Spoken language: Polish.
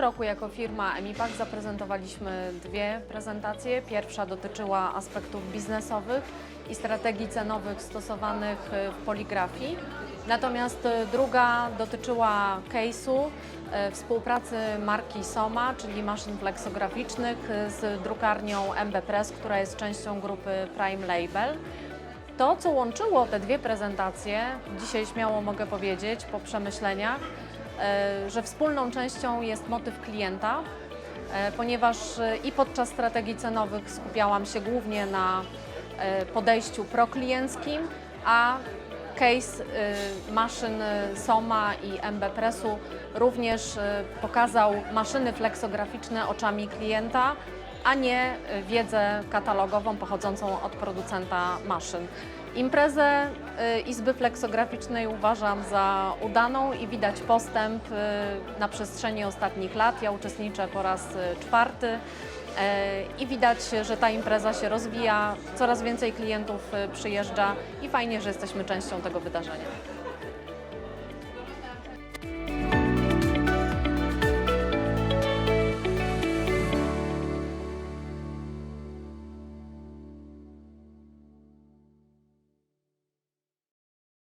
roku jako firma Emipak zaprezentowaliśmy dwie prezentacje. Pierwsza dotyczyła aspektów biznesowych i strategii cenowych stosowanych w poligrafii. Natomiast e, druga dotyczyła case'u e, współpracy marki Soma, czyli maszyn fleksograficznych e, z drukarnią MB Press, która jest częścią grupy Prime Label. To, co łączyło te dwie prezentacje, dzisiaj śmiało mogę powiedzieć po przemyśleniach, że wspólną częścią jest motyw klienta, e, ponieważ e, i podczas strategii cenowych skupiałam się głównie na e, podejściu proklienckim, a case e, maszyn e, Soma i MB Pressu również e, pokazał maszyny fleksograficzne oczami klienta, a nie wiedzę katalogową pochodzącą od producenta maszyn. Imprezę y, Izby Fleksograficznej uważam za udaną i widać postęp y, na przestrzeni ostatnich lat. Ja uczestniczę po raz y, czwarty i widać, że ta impreza się rozwija, coraz więcej klientów przyjeżdża i fajnie, że jesteśmy częścią tego wydarzenia.